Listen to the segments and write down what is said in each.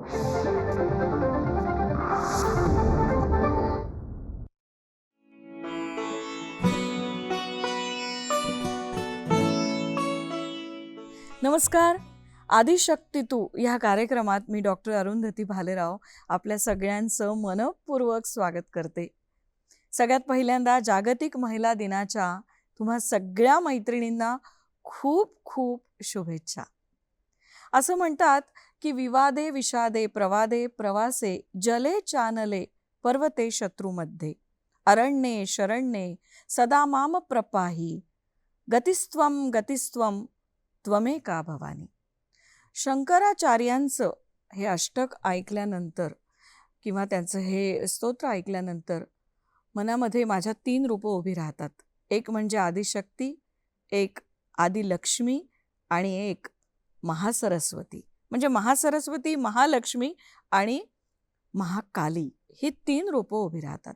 नमस्कार. आदिशक्ती तू ह्या कार्यक्रमात मी डॉक्टर अरुंधती भालेराव आपल्या सगळ्यांचं मनपूर्वक स्वागत करते. सगळ्यात पहिल्यांदा जागतिक महिला दिनाच्या तुम्हा सगळ्या मैत्रिणींना खूप खूप शुभेच्छा. असं म्हणतात की विवादे विषादे प्रवादे प्रवासे जले चानले पर्वते शत्रुमध्ये. अरण्ये शरण्ये सदा माम प्रपाही. गतिस्त्वम गतिस्त्वम त्वमेका भवानी. शंकराचार्यांचं हे अष्टक ऐकल्यानंतर किंवा त्यांचं हे स्तोत्र ऐकल्यानंतर मनामध्ये माझ्या तीन रूपं उभी राहतात. एक म्हणजे आदिशक्ती एक आदिलक्ष्मी आणि एक महासरस्वती. म्हणजे महासरस्वती महालक्ष्मी आणि महाकाली ही तीन रूपं उभी राहतात.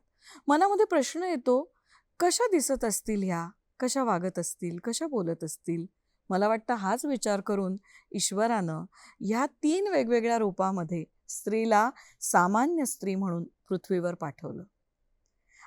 मनामध्ये प्रश्न येतो कशा दिसत असतील ह्या? कशा वागत असतील? कशा बोलत असतील? मला वाटतं हाच विचार करून ईश्वरानं ह्या तीन वेगवेगळ्या रूपामध्ये स्त्रीला सामान्य स्त्री म्हणून पृथ्वीवर पाठवलं.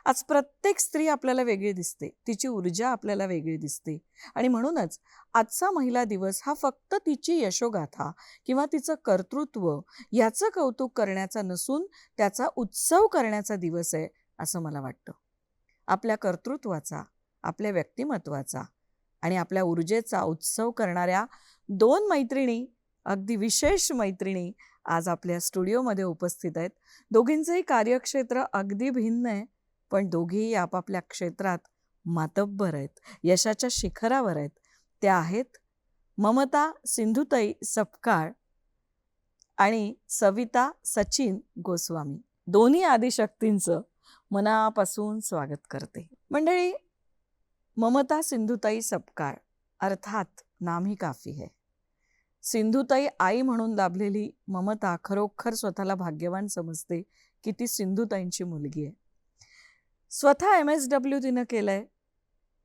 आज प्रत्येक स्त्री आपल्याला वेगळी दिसते. तिची ऊर्जा आपल्याला वेगळी दिसते. आणि म्हणूनच आजचा महिला दिवस हा फक्त तिची यशोगाथा किंवा तिचं कर्तृत्व याचं कौतुक करण्याचा नसून त्याचा उत्सव करण्याचा दिवस आहे असं मला वाटतं. आपल्या कर्तृत्वाचा आपल्या व्यक्तिमत्वाचा आणि आपल्या ऊर्जेचा उत्सव करणाऱ्या दोन मैत्रिणी अगदी विशेष मैत्रिणी आज आपल्या स्टुडिओमध्ये उपस्थित आहेत. दोघींचंही कार्यक्षेत्र अगदी भिन्न आहे. पण दोघीही आपापल्या क्षेत्रात मातब्बर आहेत. यशाच्या शिखरावर आहेत. त्या आहेत ममता सिंधुताई सपकाळ आणि सविता सचिन गोस्वामी. दोन्ही आदिशक्तींचं मनापासून स्वागत करते. मंडळी ममता सिंधुताई सपकाळ अर्थात नाम ही काफी है. सिंधुताई आई म्हणून लाभलेली ममता खरोखर स्वतःला भाग्यवान समजते की ती सिंधुताईंची मुलगी आहे. स्वतः एम एस डब्ल्यू तिनं केलं आहे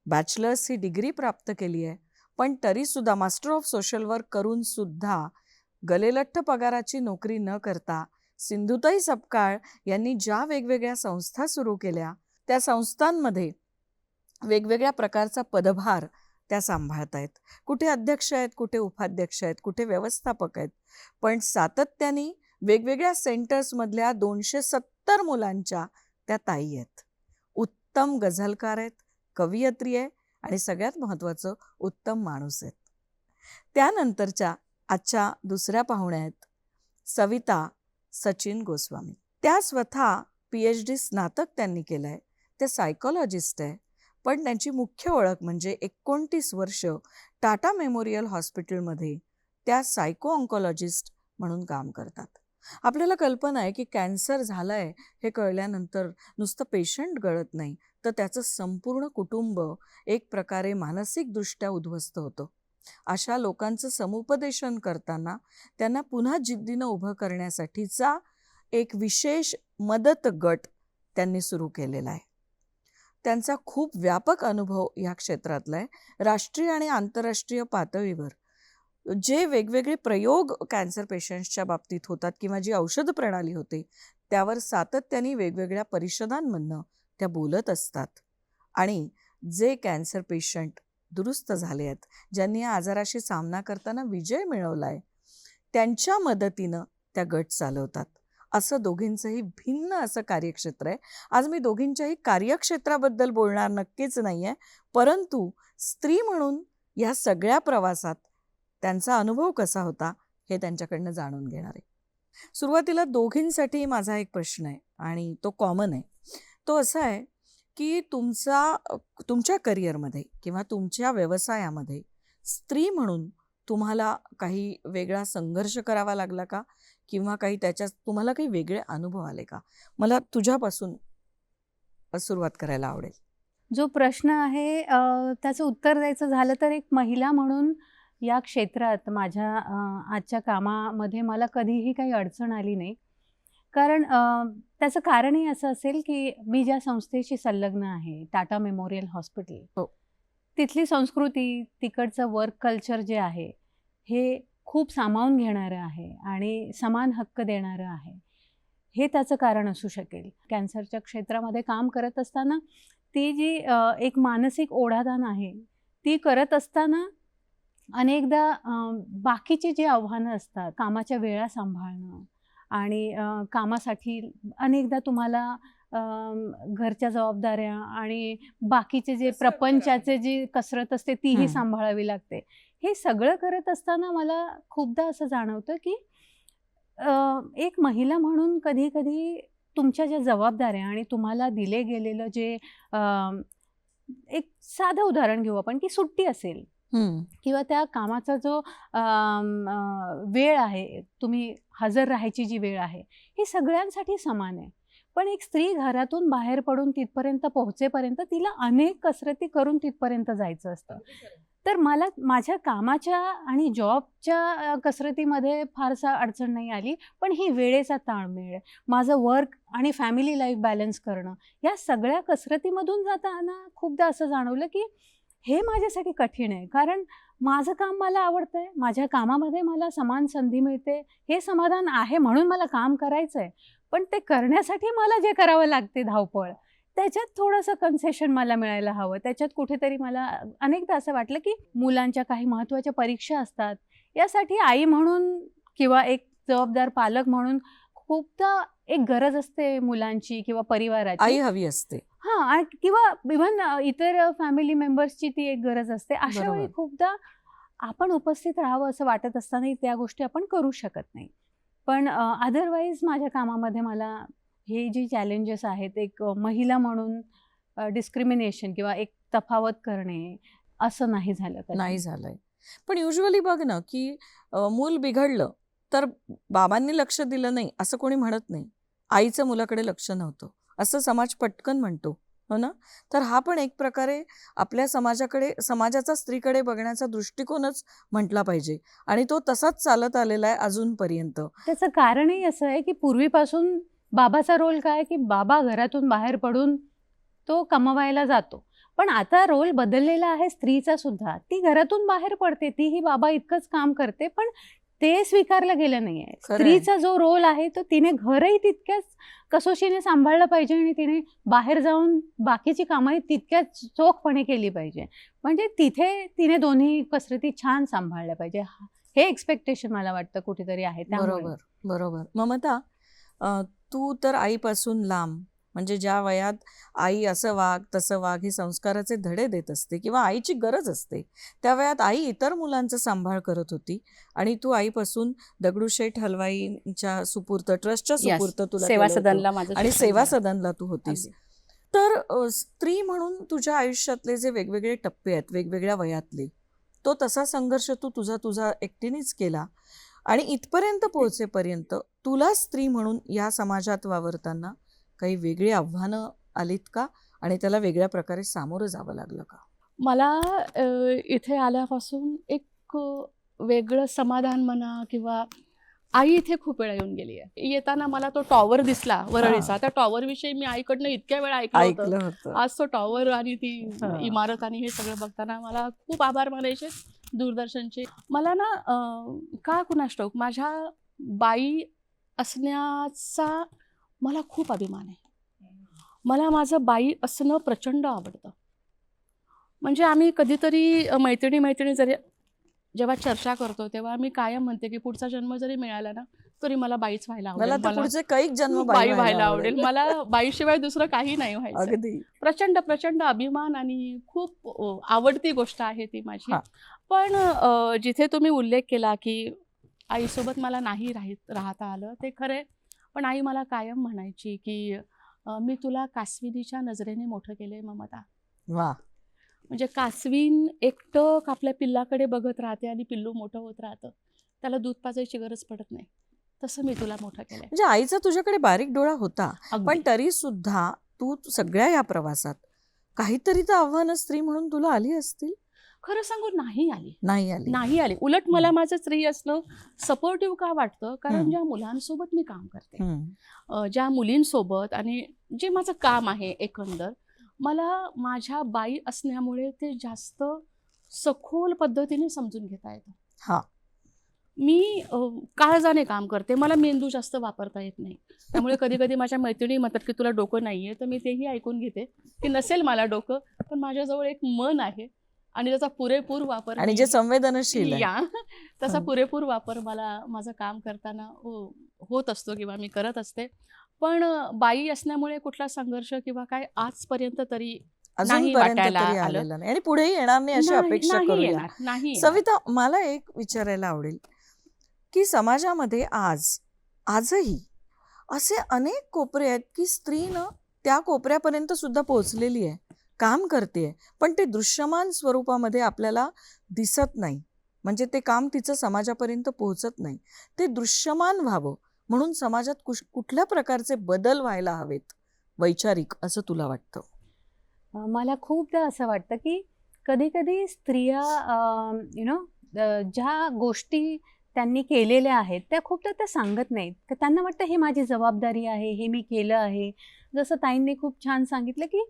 बॅचलर्स ही डिग्री प्राप्त केली आहे पण तरीसुद्धा मास्टर ऑफ सोशल वर्क करून सुद्धा गलेलठ्ठ पगाराची नोकरी न करता सिंधुताई सपकाळ यांनी ज्या वेगवेगळ्या संस्था सुरू केल्या त्या संस्थांमध्ये वेगवेगळ्या प्रकारचा पदभार त्या सांभाळत आहेत. कुठे अध्यक्ष आहेत कुठे उपाध्यक्ष आहेत कुठे व्यवस्थापक आहेत. पण सातत्याने वेगवेगळ्या सेंटर्समधल्या दोनशे सत्तर मुलांच्या त्या ताई आहेत. उत्तम गझलकार आहेत कवयित्री आहे आणि सगळ्यात महत्त्वाचं उत्तम माणूस आहेत. त्यानंतरच्या आजच्या दुसऱ्या पाहुण्या आहेत सविता सचिन गोस्वामी. त्या स्वतः पी एच डी स्नातक त्यांनी केलं आहे ते सायकोलॉजिस्ट आहे पण त्यांची मुख्य ओळख म्हणजे एकोणतीस वर्ष टाटा मेमोरियल हॉस्पिटलमध्ये त्या सायको ऑन्कॉलॉजिस्ट म्हणून काम करतात. आपल्याला कल्पना आहे की कॅन्सर झाला आहे हे कळल्यानंतर नुसतं पेशंट गळत नाही तर त्याचं संपूर्ण कुटुंब एक प्रकारे मानसिकदृष्ट्या उद्ध्वस्त होतं. अशा लोकांचं समुपदेशन करताना त्यांना पुन्हा जिद्दीनं उभं करण्यासाठीचा एक विशेष मदत गट त्यांनी सुरू केलेला आहे. त्यांचा खूप व्यापक अनुभव या क्षेत्रातला आहे. राष्ट्रीय आणि आंतरराष्ट्रीय पातळीवर जे वेगवेगळे प्रयोग कॅन्सर पेशंट्सच्या बाबतीत होतात किंवा जी औषध प्रणाली होते त्यावर सातत्याने वेगवेगळ्या परिषदांमधनं त्या बोलत असतात. आणि जे कॅन्सर पेशंट दुरुस्त झाले आहेत ज्यांनी या आजाराशी सामना करताना विजय मिळवला आहे त्यांच्या मदतीनं त्या गट चालवतात. असं दोघींचंही भिन्न असं कार्यक्षेत्र आहे. आज मी दोघींच्याही कार्यक्षेत्राबद्दल बोलणार नक्कीच नाही आहे परंतु स्त्री म्हणून या सगळ्या प्रवासात त्यांचा अनुभव कसा होता हे त्यांच्याकडनं जाणून घेणार आहे. सुरुवातीला दोघींसाठी माझा एक प्रश्न आहे आणि तो कॉमन आहे. तो असा आहे की तुमचा तुमच्या करिअरमध्ये किंवा तुमच्या व्यवसायामध्ये स्त्री म्हणून तुम्हाला काही वेगळा संघर्ष करावा लागला का? किंवा काही त्याच्यात तुम्हाला काही वेगळे अनुभव आले का? मला तुझ्यापासून सुरुवात करायला आवडेल. जो प्रश्न आहे त्याचं उत्तर द्यायचं झालं तर एक महिला म्हणून या क्षेत्रात माझ्या आजच्या कामामध्ये मला कधीही काही अडचण आली नाही. कारण त्याचं कारणही असं असेल की मी ज्या संस्थेशी संलग्न आहे टाटा मेमोरियल हॉस्पिटल हो. तिथली संस्कृती तिकडचं वर्क कल्चर जे आहे हे खूप सामावून घेणारं आहे आणि समान हक्क देणारं आहे. हे त्याचं कारण असू शकेल. कॅन्सरच्या क्षेत्रामध्ये काम करत असताना ती जी एक मानसिक ओढादान आहे ती करत असताना अनेकदा बाकीची जी आव्हानं असतात कामाच्या वेळा सांभाळणं आणि कामासाठी अनेकदा तुम्हाला घरच्या जबाबदाऱ्या आणि बाकीचे जे प्रपंचाचे जी कसरत असते तीही. सांभाळावी लागते हे सगळं करत असताना मला खूपदा असं जाणवतं की एक महिला म्हणून कधी कधी तुमच्या ज्या जबाबदाऱ्या आणि तुम्हाला दिले गेलेलं जे एक साधं उदाहरण घेऊ आपण की सुट्टी असेल. किंवा त्या कामाचा जो वेळ आहे तुम्ही हजर राहायची जी वेळ आहे ही सगळ्यांसाठी समान आहे. पण एक स्त्री घरातून बाहेर पडून तिथपर्यंत पोहोचेपर्यंत तिला अनेक कसरती करून तिथपर्यंत जायचं असतं. तर मला माझ्या कामाच्या आणि जॉबच्या कसरतीमध्ये फारसा अडचण नाही आली पण ही वेळेचा ताळमेळ माझं वर्क आणि फॅमिली लाईफ बॅलन्स करणं या सगळ्या कसरतीमधून जाताना खूपदा असं जाणवलं की हे माझ्यासाठी कठीण आहे. कारण माझं काम मला आवडतं आहे माझ्या कामामध्ये मला समान संधी मिळते हे समाधान आहे म्हणून मला काम करायचं आहे पण ते करण्यासाठी मला जे करावं लागते धावपळ त्याच्यात थोडंसं कन्सेशन मला मिळायला हवं. त्याच्यात कुठेतरी मला अनेकदा असं वाटलं की मुलांच्या काही महत्त्वाच्या परीक्षा असतात. यासाठी आई म्हणून किंवा एक जबाबदार पालक म्हणून खूपदा एक गरज असते मुलांची किंवा परिवाराची. आई हवी असते. हां किंवा इव्हन इतर फॅमिली मेंबर्सची ती एक गरज असते. अशा वेळी. खूपदा आपण उपस्थित राहावं असं वाटत असतानाही त्या गोष्टी आपण करू शकत नाही. पण अदरवाईज माझ्या कामामध्ये मला हे जी चॅलेंजेस आहेत एक महिला म्हणून डिस्क्रिमिनेशन किंवा एक तफावत करणे असं नाही झालं. नाही झालंय. पण युजली बघ ना की मूल बिघडलं तर बाबांनी लक्ष दिलं नाही असं कोणी म्हणत नाही. आईचं मुलाकडे लक्ष नव्हतं. असं समाज पटकन म्हणतो हो ना? तर हा पण एक प्रकारे आपल्या समाजाकडे समाजाचा स्त्रीकडे बघण्याचा दृष्टिकोनच म्हटला पाहिजे. आणि तो तसाच चालत आलेला आहे अजूनपर्यंत. त्याचं कारणही असं आहे की पूर्वीपासून बाबाचा रोल काय की बाबा घरातून बाहेर पडून तो कमवायला जातो. पण आता रोल बदललेला आहे स्त्रीचा सुद्धा. ती घरातून बाहेर पडते तीही बाबा इतकंच काम करते पण ते स्वीकारलं गेलं नाहीये. स्त्रीचा जो रोल आहे तो तिने घरही तितक्याच कसोशीने सांभाळलं पाहिजे आणि तिने बाहेर जाऊन बाकीची कामंही तितक्याच चोखपणे केली पाहिजे. म्हणजे तिथे तिने दोन्ही कसरती छान सांभाळल्या पाहिजे. हे एक्सपेक्टेशन मला वाटतं कुठेतरी आहे बरोबर बरोबर. ममता तू तर आईपासून लांब. म्हणजे ज्या वयात आई असं वाग तसं वाग हे संस्काराचे धडे देत असते किंवा आईची गरज असते त्या वयात आई इतर मुलांचा सांभाळ करत होती आणि तू आईपासून दगडूशेठ हलवाईंच्या सुपूर्त ट्रस्टच्या. सुपूर्त तुला सेवा. सदनला आणि सेवा. सदनला तू होतीस. तर स्त्री म्हणून तुझ्या आयुष्यातले जे वेगवेगळे टप्पे आहेत वेगवेगळ्या वयातले तो तसा संघर्ष तू तुझा तुझा एकटीनेच केला आणि इथपर्यंत पोहोचेपर्यंत तुला स्त्री म्हणून या समाजात वावरताना काही वेगळी आव्हानं आलीत का? आणि त्याला वेगळ्या प्रकारे सामोरं जावं लागलं का? मला इथे आल्यापासून एक वेगळं समाधान म्हणा किंवा आई इथे खूप वेळा येऊन गेली आहे. येताना मला तो टॉवर दिसला वरळीचा. त्या टॉवर विषयी मी आईकडनं इतक्या वेळा ऐकलं होतं. आज तो टॉवर आणि ती. इमारत आणि हे सगळं बघताना मला खूप आभार मानायचे दूरदर्शनचे. मला ना का कुणास ठाऊक माझ्या बाई असण्याचा मला खूप अभिमान आहे. मला माझं बाई असणं प्रचंड आवडतं. म्हणजे आम्ही कधीतरी मैत्रिणी मैत्रिणी जरी जेव्हा चर्चा करतो तेव्हा मी कायम म्हणते की पुढचा जन्म जरी मिळाला ना तरी मला बाईच व्हायला आवडेल. कैक जन्म बाई व्हायला आवडेल. मला बाईशिवाय दुसरं काही नाही व्हायचं. अगदी. प्रचंड प्रचंड अभिमान आणि खूप आवडती गोष्ट आहे ती माझी. पण जिथे तुम्ही उल्लेख केला की आईसोबत मला नाही राहित राहता आलं ते खरे पण आई मला कायम म्हणायची की मी तुला कासविनीच्या नजरेने मोठं केलंय ममता. वा. म्हणजे कासवीन एकटक आपल्या पिल्लाकडे बघत राहते आणि पिल्लू मोठं होत राहतं. त्याला दूध पाजायची गरज पडत नाही. तसं मी तुला मोठं केलंय. म्हणजे आईचा तुझ्याकडे बारीक डोळा होता. पण तरी सुद्धा तू सगळ्या या प्रवासात काहीतरी तर आव्हानं स्त्री म्हणून तुला आली असतील? खरं सांगू नाही आली. नाही आली. नाही आली. उलट मला माझं स्त्री असणं सपोर्टिव्ह का वाटतं? कारण. ज्या मुलांसोबत मी काम करते ज्या मुलींसोबत आणि जे माझं काम आहे एकंदर मला माझ्या बाई असण्यामुळे ते जास्त सखोल पद्धतीने समजून घेता येतं. हा. मी काळजाने काम करते. मला मेंदू जास्त वापरता येत नाही. त्यामुळे कधी कधी माझ्या मैत्रिणी म्हणतात की तुला डोकं नाही आहे तर मी तेही ऐकून घेते. की नसेल मला डोकं पण माझ्याजवळ एक मन आहे. आणि त्याचा पुरेपूर वापर आणि जे संवेदनशील या हं. पुरेपूर वापर मला माझं काम करताना हो- होत असतो किंवा मी करत असते पण बाई असल्यामुळे कुठला संघर्ष किंवा काय आजपर्यंत तरी. आलेलं नाही आणि पुढेही येणार नाही अशी अपेक्षा करूया नाही. सविता मला एक विचारायला आवडेल की समाजामध्ये आज आजही असे अनेक कोपरे आहेत की स्त्रीनं त्या कोपऱ्यापर्यंत सुद्धा पोहोचलेली आहे काम करते पण ते दृश्यमान स्वरूपामध्ये आपल्याला दिसत नाही. म्हणजे ते काम तिचं समाजापर्यंत पोहोचत नाही. ते दृश्यमान व्हावं म्हणून समाजात कुश कुठल्या प्रकारचे बदल व्हायला हवेत? वैचारिक असं तुला वाटतं? मला खूपदा असं वाटतं की कधी कधी स्त्रिया यु नो ज्या गोष्टी त्यांनी केलेल्या आहेत त्या खूपदा त्या सांगत नाहीत. तर त्यांना वाटतं हे माझी जबाबदारी आहे हे मी केलं आहे. जसं ताईंनी खूप छान सांगितलं की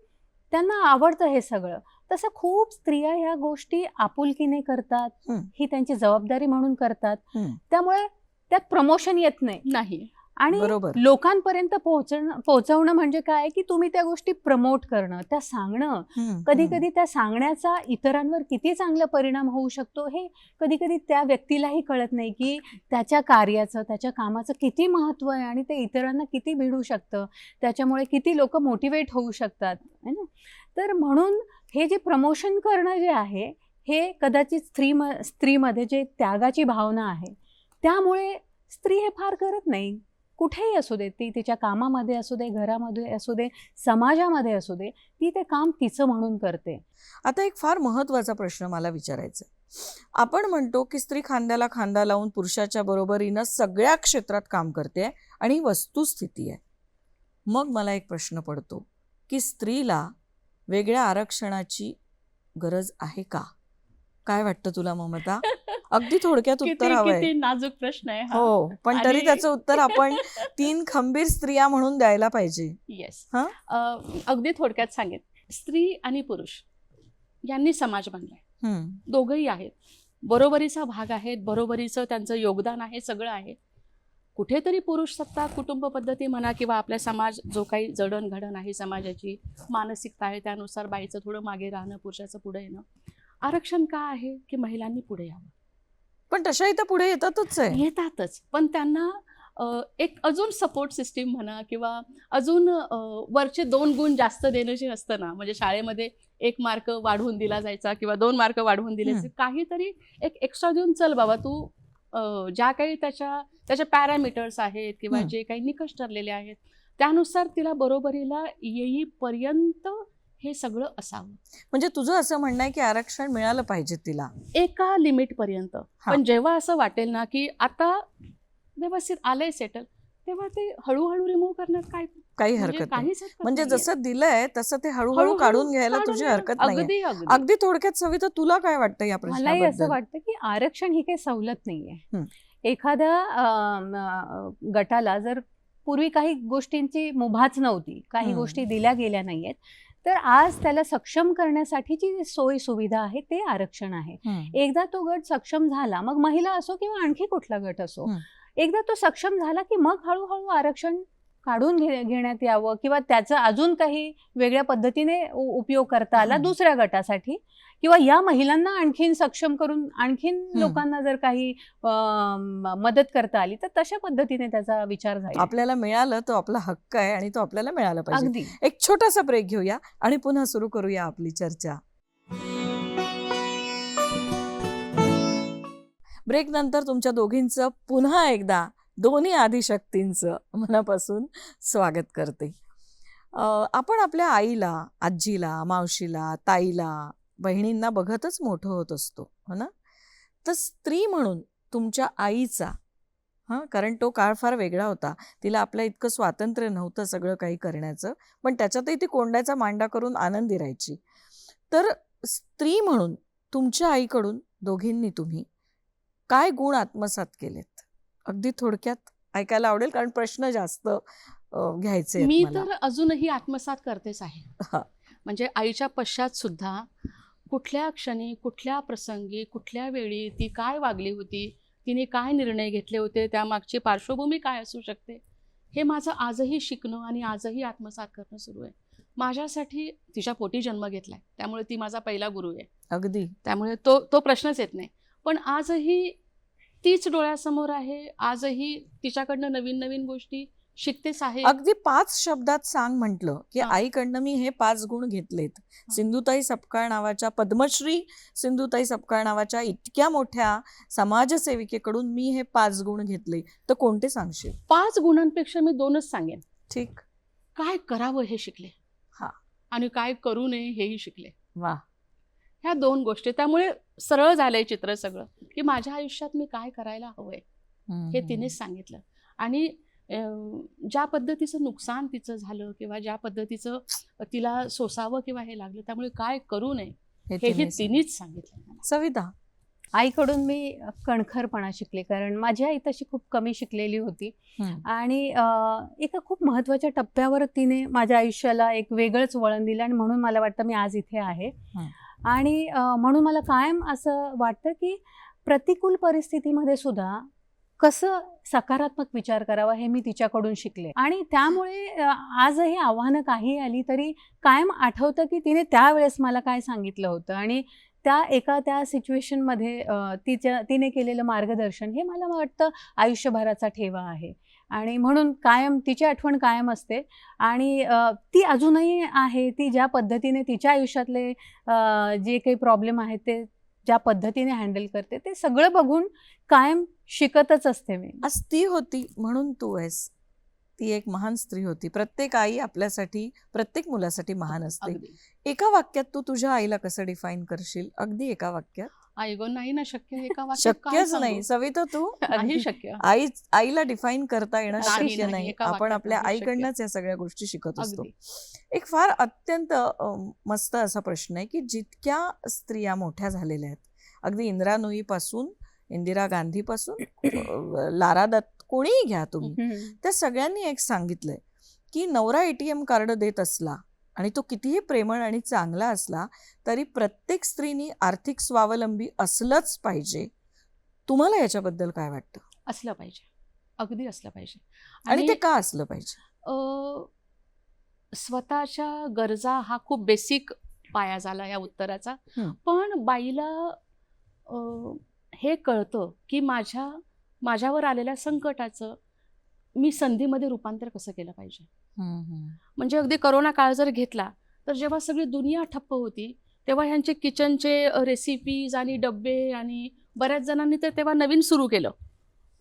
त्यांना आवडतं हे सगळं. तसं खूप स्त्रिया ह्या गोष्टी आपुलकीने करतात. हं. ही त्यांची जबाबदारी म्हणून करतात. त्यामुळे त्यात प्रमोशन येत नाही. नाही. आणि. लोकांपर्यंत पोहोचणं पोहोचवणं म्हणजे काय? की तुम्ही त्या गोष्टी प्रमोट करणं त्या सांगणं. कधी. कधी त्या सांगण्याचा इतरांवर किती चांगला परिणाम होऊ शकतो हे कधी कधी त्या व्यक्तीलाही कळत नाही की त्याच्या कार्याचं त्याच्या कामाचं किती महत्त्व आहे आणि ते इतरांना किती भिडू शकतं. त्याच्यामुळे किती लोक मोटिवेट होऊ शकतात है ना? तर म्हणून हे जे प्रमोशन करणं जे आहे हे कदाचित स्त्री स्त्रीमध्ये जे त्यागाची भावना आहे त्यामुळे स्त्री हे फार करत नाही. कुठेही असू दे ती तिच्या कामामध्ये असू दे घरामध्ये असू दे समाजामध्ये असू दे ती ते काम तिचं म्हणून करते. आता एक फार महत्त्वाचा प्रश्न मला विचारायचा. आपण म्हणतो की स्त्री खांद्याला खांदा लावून पुरुषाच्या बरोबरीनं सगळ्या क्षेत्रात काम करते आणि वस्तुस्थिती आहे. मग मला एक प्रश्न पडतो की स्त्रीला वेगळ्या आरक्षणाची गरज आहे का? काय वाटतं तुला ममता? अगदी थोडक्यात उत्तर हवंय. नाजूक प्रश्न आहे हा. पण तरी त्याचं उत्तर आपण तीन खंबीर स्त्रिया म्हणून द्यायला पाहिजे. येस? अगदी थोडक्यात सांगेन. स्त्री आणि पुरुष यांनी समाज बांधलाय दोघंही आहेत. बरोबरीचा भाग आहेत बरोबरीचं त्यांचं योगदान आहे सगळं आहे. कुठेतरी पुरुष सत्ता कुटुंब पद्धती म्हणा किंवा आपला समाज जो काही जडणघडण आहे समाजाची मानसिकता आहे त्यानुसार बाईचं थोडं मागे राहणं पुरुषाचं पुढे येणं. आरक्षण का आहे की महिलांनी पुढे यावं? पण तशाही तर पुढे येतातच आहे येतातच पण त्यांना एक अजून सपोर्ट सिस्टीम म्हणा किंवा अजून वरचे दोन गुण जास्त देणं जे असतं ना म्हणजे शाळेमध्ये एक मार्क वाढवून दिला जायचा किंवा दोन मार्क वाढवून दिले जायचे. काहीतरी एक एक्स्ट्रा देऊन चल बाबा तू ज्या काही त्याच्या त्याच्या पॅरामीटर्स आहेत किंवा. जे काही निकष ठरलेले आहेत त्यानुसार तिला बरोबरीला येईपर्यंत हे सगळं असावं. म्हणजे तुझं असं म्हणणं आहे की आरक्षण मिळालं पाहिजे तिला. एका लिमिट पर्यंत. पण जेव्हा असं वाटेल ना की आता व्यवस्थित आलंय सेटल तेव्हा ते हळूहळू रिमूव्ह करण्यात काय काही म्हणजे हरकत नाही. म्हणजे. जसं दिलंय तसं ते हळूहळू काढून घ्यायला तुझी. हरकत नाही अगदी थोडक्यात सविता तुला काय वाटतं या मलाही असं वाटतं की आरक्षण ही काही सवलत नाहीये. एखाद्या गटाला जर पूर्वी काही गोष्टींची मुभाच नव्हती काही. गोष्टी दिल्या गेल्या नाहीयेत तर आज त्याला सक्षम करण्यासाठीची जी सोय सुविधा आहे ते आरक्षण आहे. एकदा तो गट सक्षम झाला मग महिला असो किंवा आणखी कुठला गट असो. एकदा तो सक्षम झाला की मग हळूहळू आरक्षण काढून घे घेण्यात यावं किंवा त्याचा अजून काही वेगळ्या पद्धतीने उपयोग करता आला. दुसऱ्या गटासाठी किंवा या महिलांना आणखीन सक्षम करून आणखीन. लोकांना जर काही मदत करता आली तर तशा पद्धतीने त्याचा विचार झाला. आपल्याला मिळालं तो आपला हक्क आहे आणि तो आपल्याला मिळाला पाहिजे. अगदी. एक छोटासा ब्रेक घेऊया आणि पुन्हा सुरू करूया आपली चर्चा. ब्रेक नंतर तुमच्या दोघींचं पुन्हा एकदा दोन्ही आदिशक्तींचं मनापासून स्वागत करते. आपण आपल्या आईला आजीला मावशीला ताईला बहिणींना बघतच मोठं होत असतो हो ना? तर स्त्री म्हणून तुमच्या आईचा हां कारण तो काळ फार वेगळा होता. तिला आपल्या इतकं स्वातंत्र्य नव्हतं सगळं काही करण्याचं पण त्याच्यातही ती कोंड्याचा मांडा करून आनंदी राहायची. तर स्त्री म्हणून तुमच्या आईकडून दोघींनी तुम्ही काय गुण आत्मसात केलेत? अगदी थोडक्यात ऐकायला आवडेल कारण प्रश्न जास्त घ्यायचे मी. तर अजूनही आत्मसात करतेच आहे. म्हणजे आईच्या पश्चात सुद्धा कुठल्या क्षणी कुठल्या प्रसंगी कुठल्या वेळी ती काय वागली होती? तिने काय निर्णय घेतले होते? त्यामागची पार्श्वभूमी काय असू शकते? हे माझं आजही शिकणं आणि आजही आत्मसात करणं सुरू आहे. माझ्यासाठी तिच्या पोटी जन्म घेतलाय. त्यामुळे ती माझा पहिला गुरु आहे. अगदी. त्यामुळे तो तो प्रश्नच येत नाही. पण आजही तीच डोळ्यासमोर आहे. आजही तिच्याकडनं नवीन नवीन गोष्टी शिकतेच आहे. अगदी पाच शब्दात सांग म्हटलं की. आईकडनं मी हे पाच गुण घेतलेत. सिंधुताई सपकाळ नावाच्या पद्मश्री सिंधुताई सपकाळ नावाच्या इतक्या मोठ्या समाजसेविकेकडून मी हे पाच गुण घेतले. तर कोणते सांगशील? पाच गुणांपेक्षा मी दोनच सांगेन. ठीक. काय करावं हे शिकले? हा. आणि काय करू नये हेही शिकले. वा ह्या दोन गोष्टी. त्यामुळे सरळ झालंय चित्र सगळं की माझ्या आयुष्यात मी काय करायला हवंय हे तिनेच सांगितलं. आणि ज्या पद्धतीचं नुकसान तिचं झालं किंवा ज्या पद्धतीचं तिला सोसावं किंवा हे लागलं त्यामुळे काय करू नये हे हेही तिनेच. सांगितलं. सविता आईकडून मी कणखरपणा शिकले कारण माझी आई तशी खूप कमी शिकलेली होती. आणि एका खूप महत्त्वाच्या टप्प्यावर तिने माझ्या आयुष्याला एक वेगळंच वळण दिलं आणि म्हणून मला वाटतं मी आज इथे आहे. आणि म्हणून मला कायम असं वाटतं की प्रतिकूल परिस्थितीमध्ये सुद्धा कसं सकारात्मक विचार करावा हे मी तिच्याकडून शिकले. आणि त्यामुळे आजही आव्हानं काही आली तरी कायम आठवतं की तिने त्यावेळेस मला काय सांगितलं होतं. आणि त्या एका त्या सिच्युएशनमध्ये तिच्या तिने केलेलं मार्गदर्शन हे मला वाटतं आयुष्यभराचा ठेवा आहे. आणि म्हणून कायम तिची आठवण कायम असते. आणि ती अजूनही आहे ती ज्या पद्धतीने तिच्या आयुष्यातले जे काही प्रॉब्लेम आहेत ते ज्या पद्धतीने हँडल करते ते सगळं बघून कायम शिकतच असते मी. आज ती होती म्हणून तू आहेस. ती एक महान स्त्री होती. प्रत्येक आई आपल्यासाठी प्रत्येक मुलासाठी महान असते. एका वाक्यात तू तुझ्या आईला कसं डिफाईन करशील? अगदी एका वाक्यात? आई गो नाही ना शक्य एका वाक्यात काय शक्यच सांगू? नाही सविता तू? नाही शक्य. आई आईला डिफाईन करता येणं नाही, शक्य नाही, नाही. एका आपण वाक्यात आपल्या नाही शक्य. आईकडनंच या सगळ्या गोष्टी शिकत असतो. अगदी. एक फार अत्यंत मस्त असा प्रश्न आहे की जितक्या स्त्रिया मोठ्या झालेल्या आहेत अगदी इंदिरा नोई पासून इंदिरा गांधी पासून लारा दत्त कोणीही घ्या तुम्ही हम्म. त्या सगळ्यांनी एक सांगितलंय की नवरा एटीएम कार्ड देत असला आणि तो कितीही प्रेमळ आणि चांगला असला तरी प्रत्येक स्त्रीनी आर्थिक स्वावलंबी असलंच पाहिजे. तुम्हाला याच्याबद्दल काय वाटतं? असलं पाहिजे. अगदी असलं पाहिजे. आणि ते का असलं पाहिजे? स्वतःच्या गरजा हा खूप बेसिक पाया झाला या उत्तराचा. पण बाईला हे कळतं की माझ्या माझ्यावर आलेल्या संकटाचं मी संधीमध्ये रूपांतर कसं केलं पाहिजे? म्हणजे अगदी करोना काळ जर घेतला तर जेव्हा सगळी दुनिया ठप्प होती तेव्हा ह्यांचे किचनचे रेसिपीज आणि डब्बे आणि बऱ्याच जणांनी तर तेव्हा नवीन सुरू केलं.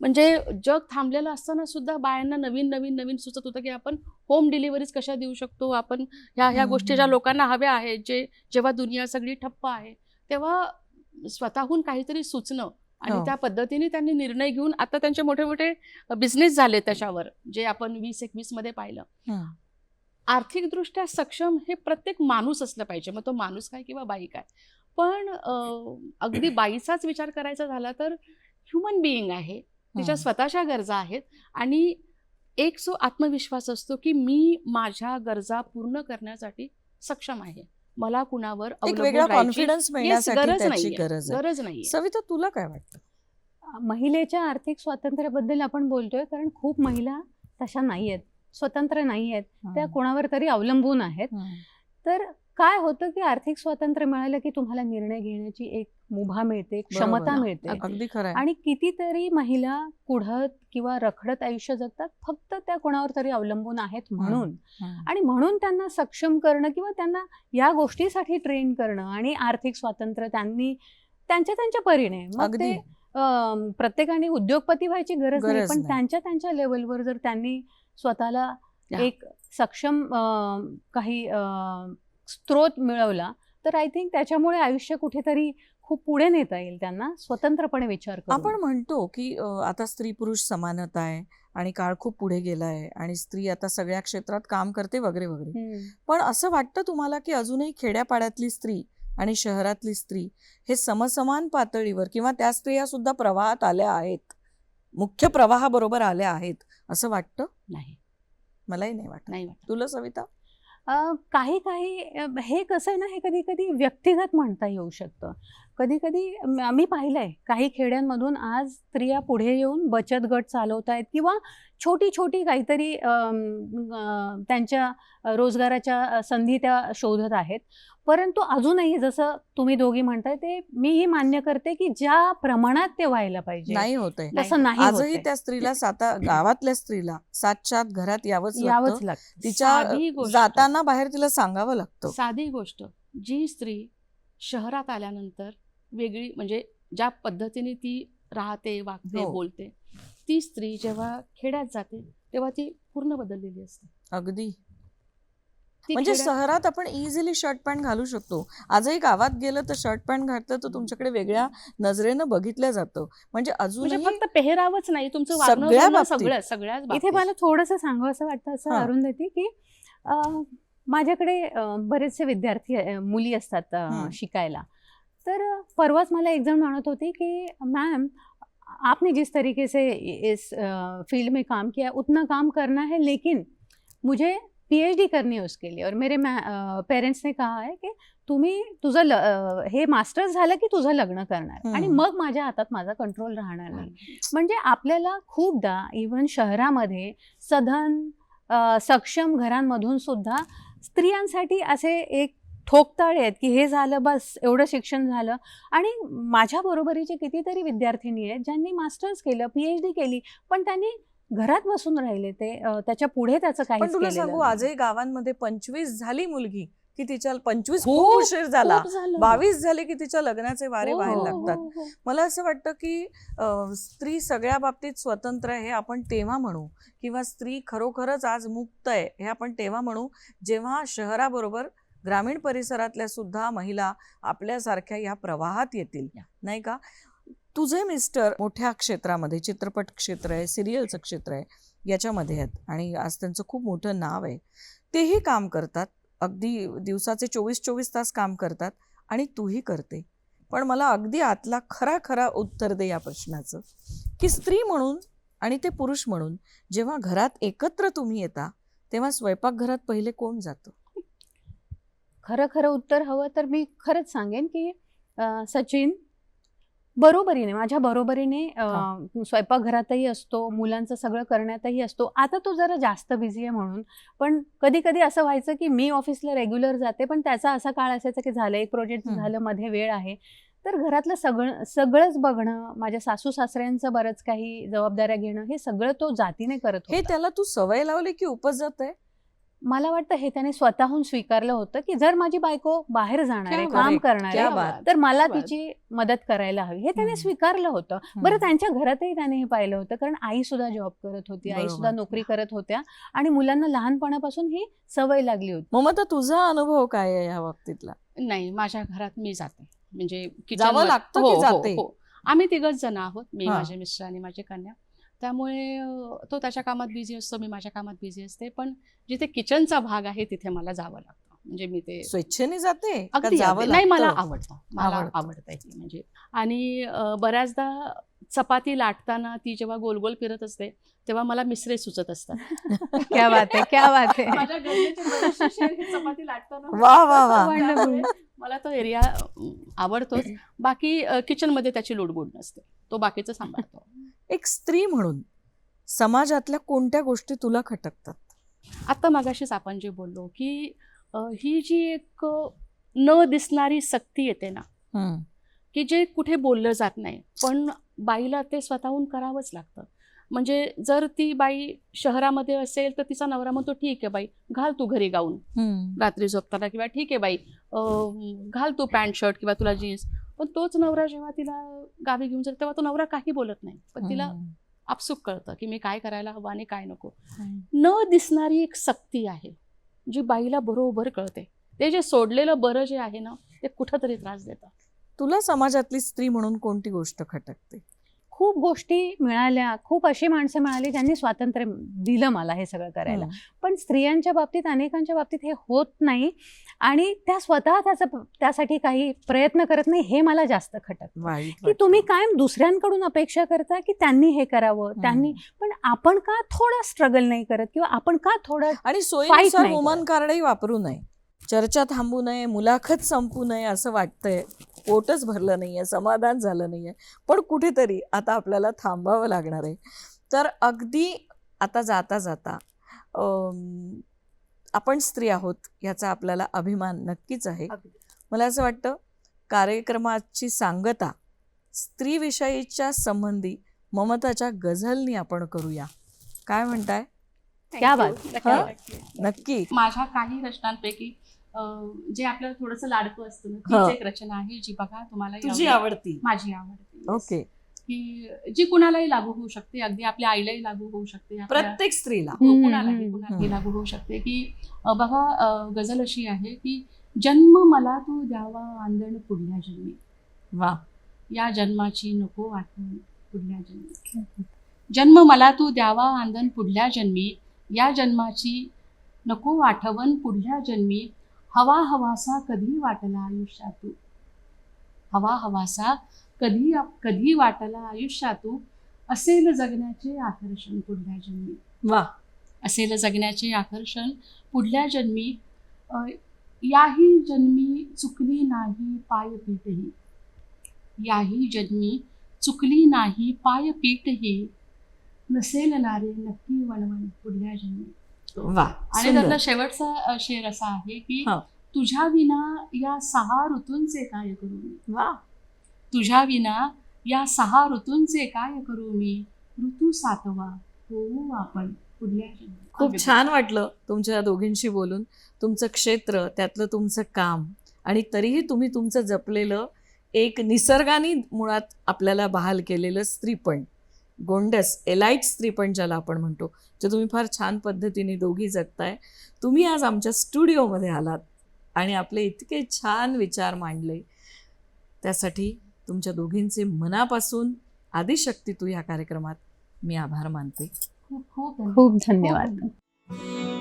म्हणजे जग थांबलेलं असताना सुद्धा बायांना नवीन नवीन नवीन सुचत होतं की आपण होम डिलिव्हरीज कशा देऊ शकतो? आपण ह्या ह्या गोष्टी ज्या. लोकांना हव्या आहेत जे जेव्हा दुनिया सगळी ठप्प आहे तेव्हा स्वतःहून काहीतरी सुचणं आणि हो. त्या पद्धतीने त्यांनी निर्णय घेऊन आता त्यांचे मोठे मोठे बिझनेस झाले त्याच्यावर जे आपण वीस एकवीसमध्ये पाहिलं. आर्थिकदृष्ट्या सक्षम हे प्रत्येक माणूस असलं पाहिजे मग तो माणूस काय किंवा बाई काय पण अगदी बाईचाच विचार करायचा झाला तर ह्युमन बिईंग आहे तिच्या. स्वतःच्या गरजा आहेत आणि एक जो आत्मविश्वास असतो की मी माझ्या गरजा पूर्ण करण्यासाठी सक्षम आहे मला कुणावर एक वेगळा कॉन्फिडन्स मिळण्यासाठी गरज. गरज गरज नाही सविता तुला काय वाटतं? महिलेच्या आर्थिक स्वातंत्र्याबद्दल आपण बोलतोय कारण खूप महिला तशा नाही आहेत स्वतंत्र नाही आहेत त्या कोणावर तरी अवलंबून आहेत. हं. तर काय होतं की आर्थिक स्वातंत्र्य मिळालं की तुम्हाला निर्णय घेण्याची एक मुभा मिळते. क्षमता मिळते अगदी खरं आणि कितीतरी महिला कुढत किंवा रखडत आयुष्य जगतात फक्त त्या कोणावर तरी अवलंबून आहेत म्हणून. आणि म्हणून त्यांना सक्षम करणं किंवा त्यांना या गोष्टीसाठी ट्रेन करणं आणि आर्थिक स्वातंत्र्य त्यांनी त्यांच्या त्यांच्या परीने मग अगदी ते प्रत्येकाने उद्योगपती व्हायची गरज नाही पण. त्यांच्या त्यांच्या लेवलवर जर त्यांनी स्वतःला. एक सक्षम काही स्त्रोत मिळवला तर आय थिंक त्याच्यामुळे आयुष्य कुठेतरी खूप पुढे नेता येईल त्यांना स्वतंत्रपणे विचार आपण म्हणतो की आता स्त्री पुरुष समानता आहे आणि काळ खूप पुढे गेला आहे आणि स्त्री आता सगळ्या क्षेत्रात काम करते वगैरे वगैरे. पण असं वाटतं तुम्हाला की अजूनही खेड्यापाड्यातली स्त्री आणि शहरातली स्त्री हे समसमान पातळीवर किंवा त्या स्त्रिया सुद्धा प्रवाहात आल्या आहेत मुख्य प्रवाहाबरोबर आल्या आहेत असं वाटतं? नाही. मलाही नाही वाटत. नाही तुला सविता? काही काही हे कसं आहे ना हे कधी कधी व्यक्तिगत म्हणता येऊ शकतं. कधी कधी मी पाहिलंय काही खेड्यांमधून आज स्त्रिया पुढे येऊन बचत गट चालवत आहेत किंवा छोटी छोटी काहीतरी त्यांच्या रोजगाराच्या संधी त्या शोधत आहेत. परंतु अजूनही जसं तुम्ही दोघी म्हणताय ते मीही मान्य करते की ज्या प्रमाणात ते व्हायला पाहिजे नाही होतंय. तसं नाही आजही होतंय. त्या स्त्रीला साता गावातल्या स्त्रीला सातच्या आत घरात यावंच यावंच लागतं. तिच्या गोष्ट. जाताना बाहेर तिला सांगावं लागतं. साधी गोष्ट. जी स्त्री शहरात आल्यानंतर वेगळी म्हणजे ज्या पद्धतीने ती राहते वागते हो. बोलते ती स्त्री जेव्हा खेड्यात जाते तेव्हा ती पूर्ण बदललेली असते अगदी म्हणजे शहरात आपण इझिली शर्ट पॅन्ट घालू शकतो आजही गावात गेलं तर शर्ट पॅन्ट घातलं तर तुमच्याकडे वेगळ्या नजरेनं बघितलं जातं म्हणजे म्हणजे अजूनही फक्त पेहरावच नाही तुमचं वागणं सगळ्या बोलणं बाबतीत. सगळं सगळ्याच इथे. मला थोडंसं सांगावं असं वाटतं असं हां. अरुंधती की अं, माझ्याकडे बरेचसे विद्यार्थी मुली असतात. शिकायला तर परवाच मला एक जण म्हणत होती की मॅम आपने जिस तरीके से इस फील्ड में काम किया उतना काम करना है लेकिन मुझे पीएचडी करनी है उसके लिए। और मेरे पेरेंट्स ने कहा है की तुम्ही तुझं हे मास्टर्स झालं की तुझं लग्न करणार? आणि. मग माझ्या हातात माझा कंट्रोल राहणार नाही. म्हणजे आपल्याला खूपदा इव्हन शहरामध्ये सधन सक्षम घरांमधून सुद्धा स्त्रियांसाठी असे एक ठोकताळे आहेत की हे झालं बस एवढं शिक्षण झालं आणि माझ्या बरोबरीचे कितीतरी विद्यार्थिनी आहेत ज्यांनी मास्टर्स केलं पी एच डी केली पण त्यांनी घरात बसून राहिले ते त्याच्या पुढे त्याचं पण काहीच तुला सांगू. आजही गावांमध्ये पंचवीस झाली मुलगी की तिच्या पंचवीस खूप, उशीर झाला. बावीस झाले की तिच्या लग्नाचे वारे हो, व्हायला हो, लागतात हो, हो. मला असं वाटतं की स्त्री सगळ्या बाबतीत स्वतंत्र आहे हे आपण तेव्हा म्हणू किंवा स्त्री खरोखरच आज मुक्त आहे हे आपण तेव्हा म्हणू जेव्हा शहराबरोबर ग्रामीण परिसरातल्या सुद्धा महिला आपल्यासारख्या या प्रवाहात येतील. नाही का? तुझे मिस्टर मोठ्या क्षेत्रामध्ये चित्रपट क्षेत्र आहे सिरियलचं क्षेत्र आहे याच्यामध्ये आहेत. आणि आज त्यांचं खूप मोठं नाव आहे. तेही काम करतात. अगदी दिवसाचे चोवीस चोवीस तास काम करतात आणि तूही करते. पण मला अगदी आतला खरा खरा उत्तर दे या प्रश्नाचं. की स्त्री म्हणून आणि ते पुरुष म्हणून जेव्हा घरात एकत्र तुम्ही येता तेव्हा स्वयंपाकघरात पहिले कोण जातं? खरं खरं उत्तर हवं तर मी खरंच सांगेन की अ, सचिन बरोबरीने माझ्या बरोबरीने अ, स्वयंपाकघरातही असतो मुलांचं सगळं करण्यातही असतो. आता तो जरा जास्त बिझी आहे म्हणून. पण कधी कधी असं व्हायचं की मी ऑफिसला रेग्युलर जाते पण त्याचा असा काळ असायचा की झालं एक प्रोजेक्ट हम्म. झालं मध्ये वेळ आहे. तर घरातलं सगळं सगळंच बघणं माझ्या सासू सासऱ्यांचं बरंच काही जबाबदाऱ्या घेणं हे सगळं तो जातीने करत हे होता. त्याला तू सवय लावली की उपजत आहे? मला वाटतं हे त्याने स्वतःहून स्वीकारलं होतं की जर माझी बायको बाहेर जाणार आहे काम करणार आहे बात. तर मला. तिची मदत करायला हवी हे त्याने. स्वीकारलं होतं. बरं त्यांच्या घरातही त्याने हे पाहिलं होतं कारण आई सुद्धा जॉब करत होती आई. सुद्धा नोकरी करत होत्या आणि मुलांना लहानपणापासून ही सवय लागली होती ममता तुझा अनुभव काय आहे या बाबतीतला नाही माझ्या घरात मी जाते म्हणजे जावं लागतं हो, हो, जाते? हो. आम्ही तिघच जण आहोत मी. माझे मिस्टर आणि माझी कन्या त्यामुळे तो त्याच्या कामात बिझी असतो मी माझ्या कामात बिझी असते. पण जिथे किचनचा भाग आहे तिथे मला जावं लागतं. म्हणजे मी ते स्वेच्छेने जाते. नाही मला? आवडतं. मला आवडतं. म्हणजे. आणि बऱ्याचदा चपाती लाटताना ती जेव्हा गोल गोल फिरत असते तेव्हा मला मिसरे सुचत असतात. क्या बात आहे क्या बात आहे. चपाती लाटताना वा वा वा. त्यामुळे मला तो एरिया आवडतोच. बाकी किचनमध्ये त्याची लुडबुड नसते. तो बाकीचं सांभाळतो. एक स्त्री म्हणून समाजातल्या कोणत्या गोष्टी तुला खटकतात? आता मगाशीच आपण जे बोललो की ही जी एक न दिसणारी सक्ती येते ना की जे कुठे बोललं जात नाही पण बाईला ते स्वतःहून करावंच लागतं. म्हणजे जर ती बाई शहरामध्ये असेल तर तिचा नवरा म्हणतो ठीक आहे बाई घाल तू घरी गाऊन. रात्री झोपताना किंवा ठीक आहे बाई घाल तू पॅन्ट शर्ट किंवा तुला जीन्स. पण तोच नवरा जेव्हा तिला गावी घेऊन जातो तेव्हा तो नवरा काही बोलत नाही. पण तिला आपसुक कळतं की मी काय करायला हवं आणि काय नको. न दिसणारी एक सक्ती आहे जी बाईला बरोबर कळते. ते जे सोडलेलं बरं जे आहे ना ते कुठंतरी त्रास देतं तुला समाजातली स्त्री म्हणून कोणती गोष्ट खटकते? खूप गोष्टी मिळाल्या खूप अशी माणसं मिळाली ज्यांनी स्वातंत्र्य दिलं मला हे सगळं करायला. पण स्त्रियांच्या बाबतीत अनेकांच्या बाबतीत हे होत नाही आणि त्या स्वतः त्याचं त्यासाठी काही प्रयत्न करत नाही हे मला जास्त खटक की तुम्ही कायम दुसऱ्यांकडून अपेक्षा करता की त्यांनी हे करावं. त्यांनी पण आपण का थोडा स्ट्रगल नाही करत किंवा आपण का थोडं आणि सोयीनुसार वुमन. कार्डही वापरू नये. चर्चा थांबू नये मुलाखत संपू नये असं वाटतंय. पोटच भरलं नाही आहे समाधान झालं नाही आहे पण कुठेतरी आता आपल्याला थांबावं लागणार आहे. तर अगदी आता जाता जाता आपण स्त्री आहोत याचा आपल्याला अभिमान नक्कीच आहे. मला असं वाटतं कार्यक्रमाची सांगता स्त्रीविषयीच्या संबंधी ममताच्या गझलनी आपण करूया. काय म्हणताय? क्या बात. नक्की, हा? माझ्या काही रचनांपैकी जे आपल्याला थोडंसं लाडकं असतं ना हा. तीच एक रचना आहे जी बघा तुम्हाला तुझी आवडती. माझी आवडते ओके. की जी कुणालाही लागू होऊ शकते अगदी आपल्या आईलाही लागू होऊ शकते प्रत्येक स्त्रीला. हो, कुणालाही कुणालाही. लागू होऊ शकते. की बघा गझल अशी आहे की जन्म मला तू द्यावा आंदण पुढल्या जन्मी. वा. या जन्माची नको आठवण पुढल्या जन्मी. जन्म मला तू द्यावा आंदण पुढल्या जन्मी. या जन्माची नको आठवण पुढल्या जन्मी. हवा हवासा कधी वाटला आयुष्यातू. हवा हवासा कधी कधी वाटला आयुष्यातू असेल जगण्याचे आकर्षण पुढल्या जन्मी. वा. असेल जगण्याचे आकर्षण पुढल्या जन्मी. याही जन्मी चुकली नाही पायपीठही. याही जन्मी चुकली नाही पायपीठही. नसेल नारे नक्की वणवण पुढल्या जन्मी. वा आणि. त्यातला शेवटचा शेर असा आहे की. तुझ्या विना या सहा ऋतूंचे काय करू मी? वा. तुझ्या विना या सहा ऋतूंचे काय करू मी? ऋतू सातवा होऊ आपण पुढल्या खूप छान वाटलं तुमच्या दोघींशी बोलून. तुमचं क्षेत्र त्यातलं तुमचं काम आणि तरीही तुम्ही तुमचं जपलेलं एक निसर्गाने मुळात आपल्याला बहाल केलेलं स्त्रीपण गोंडस एलाइट स्त्रीपण ज्याला आपण म्हणतो जे तुम्ही फार छान पद्धतीने दोघी जगताय. तुम्ही आज आमच्या स्टुडिओमध्ये आलात आणि आपले इतके छान विचार मांडले. त्यासाठी तुमच्या दोघींचे मनापासून आदिशक्ती तू ह्या कार्यक्रमात मी आभार मानते. खूप खूप धन्यवाद. खूप धन्यवाद.